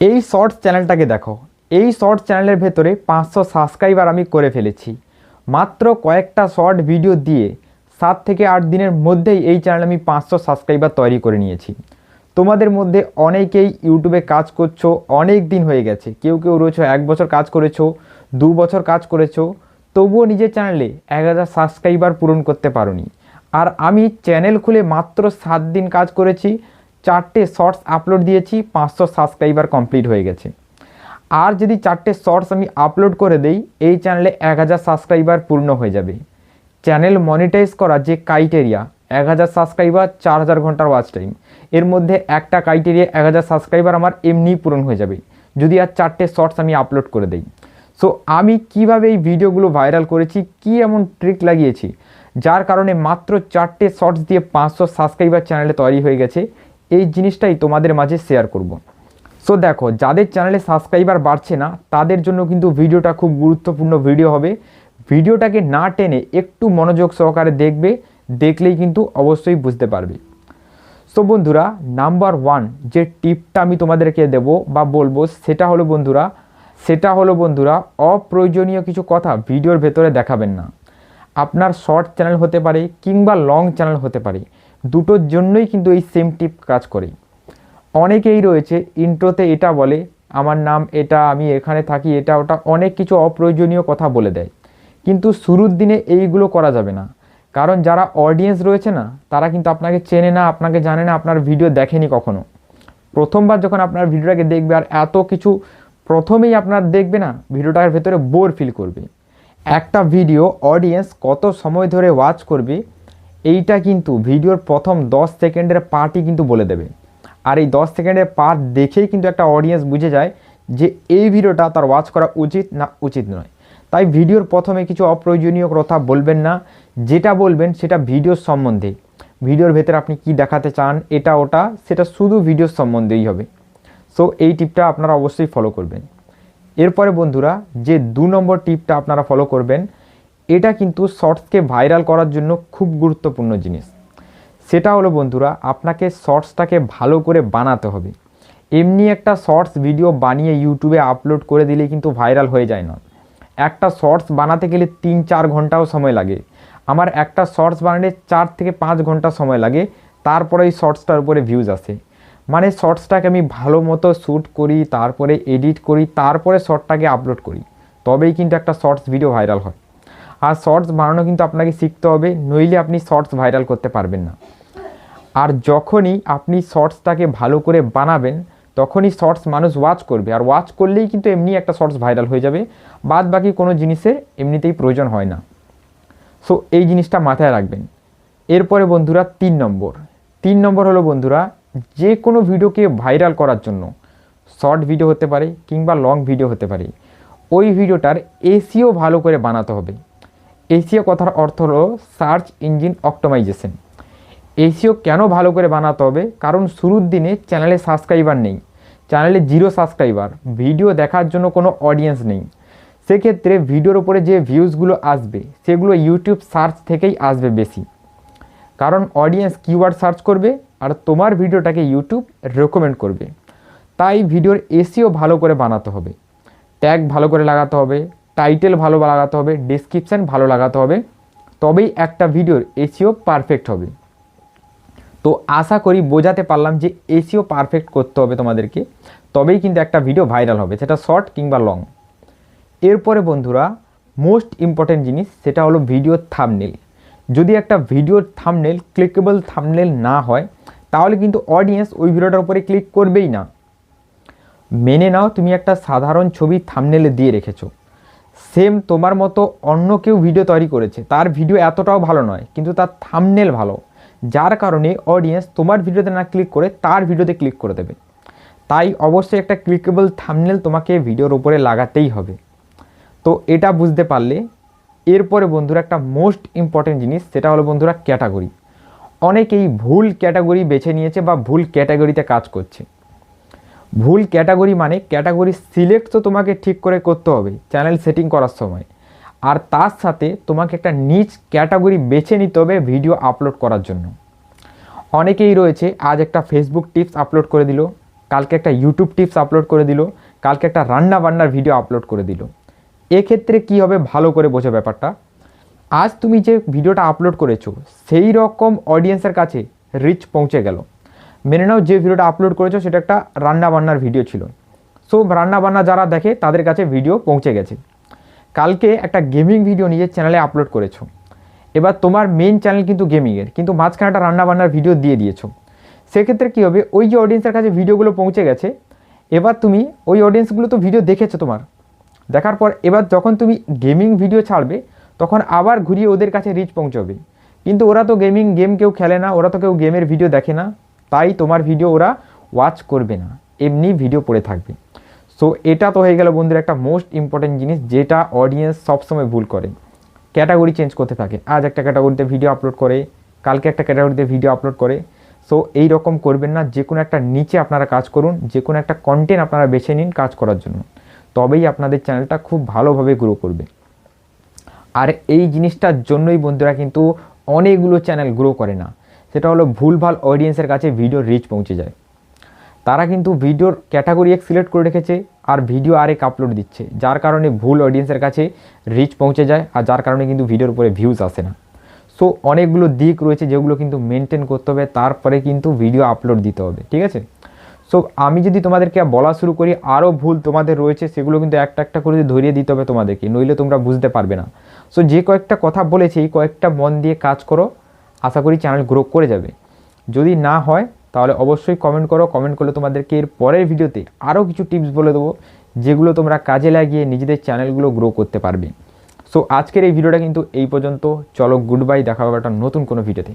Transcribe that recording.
এই শর্টস চ্যানেলটাকে দেখো। এই শর্টস চ্যানেলের ভেতরে পাঁচশো সাবস্ক্রাইবার আমি করে ফেলেছি। মাত্র কয়েকটা শর্ট ভিডিও দিয়ে সাত থেকে আট দিনের মধ্যেই এই চ্যানেল আমি পাঁচশো সাবস্ক্রাইবার তৈরি করে নিয়েছি। তোমাদের মধ্যে অনেকেই ইউটিউবে কাজ করছ, অনেক দিন হয়ে গেছে। কেউ কেউ রয়েছে, এক বছর কাজ করেছ, দু বছর কাজ করেছ, তবুও নিজের চ্যানেলে এক হাজার সাবস্ক্রাইবার পূরণ করতে পারোনি। আর আমি চ্যানেল খুলে মাত্র সাত দিন কাজ করেছি চারটে শর্টস আপলোড দিয়েছি, পাঁচশো সাবস্ক্রাইবার কমপ্লিট হয়ে গেছে। আর যদি চারটে শর্টস আমি আপলোড করে দেই, এই চ্যানেলে এক হাজার সাবস্ক্রাইবার পূর্ণ হয়ে যাবে। চ্যানেল মনিটাইজ করা যে ক্রাইটেরিয়া এক হাজার সাবস্ক্রাইবার চার হাজার ঘণ্টার ওয়াচ টাইম এর মধ্যে একটা ক্রাইটেরিয়া এক হাজার সাবস্ক্রাইবার আমার এমনিই পূরণ হয়ে যাবে, যদি আর চারটে শর্টস আমি আপলোড করে দেই। সো আমি কীভাবে এই ভিডিওগুলো ভাইরাল করেছি, কি এমন ট্রিক লাগিয়েছি, যার কারণে মাত্র চারটে শর্টস দিয়ে পাঁচশো সাবস্ক্রাইবার চ্যানেলে তৈরি হয়ে গেছে এই জিনিসটাই তোমাদের মাঝে শেয়ার করব। সো দেখো, যাদের চ্যানেলে সাবস্ক্রাইবার বাড়ছে না, তাদের জন্য কিন্তু ভিডিওটা খুব গুরুত্বপূর্ণ ভিডিও হবে। ভিডিওটাকে না টেনে একটু মনোযোগ সহকারে দেখবে, দেখলেই কিন্তু অবশ্যই বুঝতে পারবে। সো বন্ধুরা নাম্বার ওয়ান যে টিপটা আমি তোমাদেরকে দেব বা বলব, সেটা হলো বন্ধুরা, সেটা হলো বন্ধুরা, অপ্রয়োজনীয় কিছু কথা ভিডিওর ভেতরে দেখাবেন না। আপনার শর্ট চ্যানেল হতে পারে কিংবা লং চ্যানেল হতে পারে। দুটোর জন্যই কিন্তু এই সেম টিপ কাজ করে অনেকেই রয়েছে ইন্ট্রোতে এটা বলে, আমার নাম এটা, আমি এখানে থাকি, এটা, ওটা। অনেক কিছু অপ্রয়োজনীয় কথা বলে দেয়। কিন্তু শুরুর দিনে এইগুলো করা যাবে না। কারণ যারা অডিয়েন্স রয়েছে না, তারা কিন্তু আপনাকে চেনে না, আপনাকে জানে না, আপনার ভিডিও দেখেনি কখনো। প্রথমবার যখন আপনার ভিডিওটাকে দেখবে আর এত কিছু প্রথমেই আপনার দেখবে না ভিডিওটার ভেতরে বোর ফিল করবে। একটা ভিডিও অডিয়েন্স কত সময় ধরে ওয়াচ করবে এইটা কিন্তু ভিডিওর প্রথম দশ সেকেন্ডের পার্টই কিন্তু বলে দেবে। আর এই দশ সেকেন্ডের পার্ট দেখেই কিন্তু একটা অডিয়েন্স বুঝে যায় যে এই ভিডিওটা তার ওয়াচ করা উচিত না উচিত নয়। তাই ভিডিওর প্রথমে কিছু অপ্রয়োজনীয় কথা বলবেন না। যেটা বলবেন সেটা ভিডিওর সম্বন্ধে। ভিডিওর ভেতরে আপনি কি দেখাতে চান, এটা, ওটা, সেটা শুধু ভিডিওর সম্বন্ধেই হবে। সো এই টিপটা আপনারা অবশ্যই ফলো করবেন। এরপরে বন্ধুরা, যে দু নম্বর টিপটা আপনারা ফলো করবেন এটা কিন্তু শর্টসকে ভাইরাল করার জন্য খুব গুরুত্বপূর্ণ জিনিস। সেটা হলো বন্ধুরা, আপনাকে শর্টসটাকে ভালো করে বানাতে হবে। এমনি একটা শর্টস ভিডিও বানিয়ে ইউটিউবে আপলোড করে দিলে কিন্তু ভাইরাল হয়ে যায় না। একটা শর্টস বানাতে গেলে তিন চার ঘন্টাও সময় লাগে। আমার একটা শর্টস বানাতে চার থেকে পাঁচ ঘণ্টা সময় লাগে, তারপরে এই শর্টসটার উপরে ভিউজ আসে। মানে শর্টসটাকে আমি ভালো মতো শ্যুট করি, তারপরে এডিট করি, তারপরে শর্টটাকে আপলোড করি। তবেই কিন্তু একটা শর্টস ভিডিও ভাইরাল হয়। আর শর্টস বানানো কিন্তু আপনাকে শিখতে হবে, নইলে আপনি শর্টস ভাইরাল করতে পারবেন না। আর যখনই আপনি শর্টসটাকে ভালো করে বানাবেন, তখনই শর্টস মানুষ ওয়াচ করবে। আর ওয়াচ করলেই কিন্তু এমনি একটা শর্টস ভাইরাল হয়ে যাবে বাদ বাকি কোনো জিনিসের এমনিতেই প্রয়োজন হয় না। সো এই জিনিসটা মাথায় রাখবেন। এরপরে বন্ধুরা, তিন নম্বর। তিন নম্বর হলো বন্ধুরা, যে কোনো ভিডিওকে ভাইরাল করার জন্য শর্ট ভিডিও হতে পারে কিংবা লং ভিডিও হতে পারে, ওই ভিডিওটার এসিও ভালো করে বানাতে হবে। এসিও কথার অর্থ হলো সার্চ ইঞ্জিন অপটোমাইজেশন। এসিও কেন ভালো করে বানাতে হবে? কারণ শুরুর দিনে চ্যানেলে সাবস্ক্রাইবার নেই। চ্যানেলে জিরো সাবস্ক্রাইবার। ভিডিও দেখার জন্য কোনো অডিয়েন্স নেই। সেক্ষেত্রে ভিডিওর উপরে যে ভিউজগুলো আসবে, সেগুলো ইউটিউব সার্চ থেকেই আসবে বেশি। কারণ অডিয়েন্স কিওয়ার্ড সার্চ করবে আর তোমার ভিডিওটাকে ইউটিউব রেকমেন্ড করবে। তাই ভিডিওর এসিও ভালো করে বানাতে হবে। ট্যাগ ভালো করে লাগাতে হবে। টাইটেল ভালো লাগাতে হবে ডিসক্রিপশান ভালো লাগাতে হবে, তবেই একটা ভিডিওর এসিও পারফেক্ট হবে। তো আশা করি বোঝাতে পারলাম যে এসিও পারফেক্ট করতে হবে তোমাদেরকে, তবেই কিন্তু একটা ভিডিও ভাইরাল হবে, সেটা শর্ট কিংবা লং এরপরে বন্ধুরা মোস্ট ইম্পর্টেন্ট জিনিস সেটা হলো ভিডিওর থামনেল যদি একটা ভিডিওর থামনেল ক্লিকেবল থামনেল না হয়, তাহলে কিন্তু অডিয়েন্স ওই ভিডিওটার উপরে ক্লিক করবেই না। মেনে নাও, তুমি একটা সাধারণ ছবি থামনেলে দিয়ে রেখেছো। সেম তোমার মতো অন্য কেউ ভিডিও তৈরি করেছে। তার ভিডিও এতটাও ভালো নয়, কিন্তু তার থামনেল ভালো। যার কারণে অডিয়েন্স তোমার ভিডিওতে না ক্লিক করে তার ভিডিওতে ক্লিক করে দেবে। তাই অবশ্যই একটা ক্লিকেবল থামনেল তোমাকে ভিডিওর উপরে লাগাতেই হবে। তো এটা বুঝতে পারলে এরপরে বন্ধুরা একটা মোস্ট ইম্পর্টেন্ট জিনিস, সেটা হলো বন্ধুরা ক্যাটাগরি অনেকেই ভুল ক্যাটাগরি বেছে নিয়েছে বা ভুল ক্যাটাগরিতে কাজ করছে। ভুল ক্যাটাগরি মানে ক্যাটাগরি সিলেক্ট তো তোমাকে ঠিক করে করতে হবে, চ্যানেল সেটিং করার সময়। আর তার সাথে তোমাকে একটা নিচ ক্যাটাগরি বেছে নিতে হবে ভিডিও আপলোড করার জন্য। অনেকেই রয়েছে, আজ একটা ফেসবুক টিপস আপলোড করে দিল, কালকে একটা ইউটিউব টিপস আপলোড করে দিল, কালকে একটা রান্না বান্নার ভিডিও আপলোড করে দিল। এক্ষেত্রে কী হবে ভালো করে বোঝো ব্যাপারটা। আজ তুমি যে ভিডিওটা আপলোড করেছ, সেই রকম অডিয়েন্সের কাছে রিচ পৌঁছে গেল। মেনে নাও যে ভিডিওটা আপলোড করেছ, সেটা একটা রান্না বান্নার ভিডিও ছিল। সো রান্না বান্না যারা দেখে, তাদের কাছে ভিডিও পৌঁছে গেছে। কালকে একটা গেমিং ভিডিও নিজের চ্যানেলে আপলোড করেছ। এবার তোমার মেন চ্যানেল কিন্তু গেমিংয়ের কিন্তু মাঝখানে একটা রান্না বান্নার ভিডিও দিয়ে দিয়েছ। সেক্ষেত্রে কী হবে, ওই যে অডিয়েন্সের কাছে ভিডিওগুলো পৌঁছে গেছে, এবার তুমি ওই অডিয়েন্সগুলো তো ভিডিও দেখেছ তোমার। দেখার পর এবার যখন তুমি গেমিং ভিডিও ছাড়বে, তখন আবার ঘুরিয়ে ওদের কাছে রিচ পৌঁছবে। কিন্তু ওরা তো গেমিং গেম কেউ খেলে না, ওরা তো কেউ গেমের ভিডিও দেখে না। তাই তোমার ভিডিও ওরা ওয়াচ করবে না। এমনি ভিডিও পড়ে থাকবে। সো এটা তো হয়ে গেল বন্ধুরা একটা মোস্ট ইম্পর্টেন্ট জিনিস যেটা অডিয়েন্স সবসময় ভুল করে। ক্যাটাগরি চেঞ্জ করতে থাকে। আজ একটা ক্যাটাগরিতে ভিডিও আপলোড করে, কালকে একটা ক্যাটাগরিতে ভিডিও আপলোড করে। সো এই রকম করবেন না। যে কোনো একটা নিচে আপনারা কাজ করুন, যে কোনো একটা কন্টেন্ট আপনারা বেছে নিন কাজ করার জন্য। তবেই আপনাদের চ্যানেলটা খুব ভালোভাবে গ্রো করবে। আর এই জিনিসটার জন্যই বন্ধুরা কিন্তু অনেকগুলো চ্যানেল গ্রো করে না। সেটা হলো ভুলভাল অডিয়েন্সের কাছে ভিডিও রিচ পৌঁছে যায়। তারা কিন্তু ভিডিওর ক্যাটাগরি এক সিলেক্ট করে রেখেছে আর ভিডিও আরেক আপলোড দিচ্ছে, যার কারণে ভুল অডিয়েন্সের কাছে রিচ পৌঁছে যায় আর যার কারণে কিন্তু ভিডিওর উপরে ভিউজ আসে না। সো অনেকগুলো দিক রয়েছে যেগুলো কিন্তু মেনটেন করতে হবে, তারপরে কিন্তু ভিডিও আপলোড দিতে হবে, ঠিক আছে? সো আমি যদি তোমাদেরকে বলা শুরু করি আরও ভুল তোমাদের রয়েছে, সেগুলো কিন্তু একটা একটা করে ধরিয়ে দিতে হবে তোমাদেরকে, নইলে তোমরা বুঝতে পারবে না। সো যে কয়েকটা কথা বলেছি, এই কয়েকটা মন দিয়ে কাজ করো আশা করি চ্যানেল গ্রো করে যাবে। যদি না হয়, তাহলে অবশ্যই কমেন্ট করো। কমেন্ট করলে তোমাদেরকে এর পরের ভিডিওতে আরও কিছু টিপস বলে দেবো, যেগুলো তোমরা কাজে লাগিয়ে নিজেদের চ্যানেলগুলো গ্রো করতে পারবে। সো আজকের এই ভিডিওটা কিন্তু এই পর্যন্ত। চলো গুড বাই দেখা হবে একটা নতুন কোনো ভিডিওতে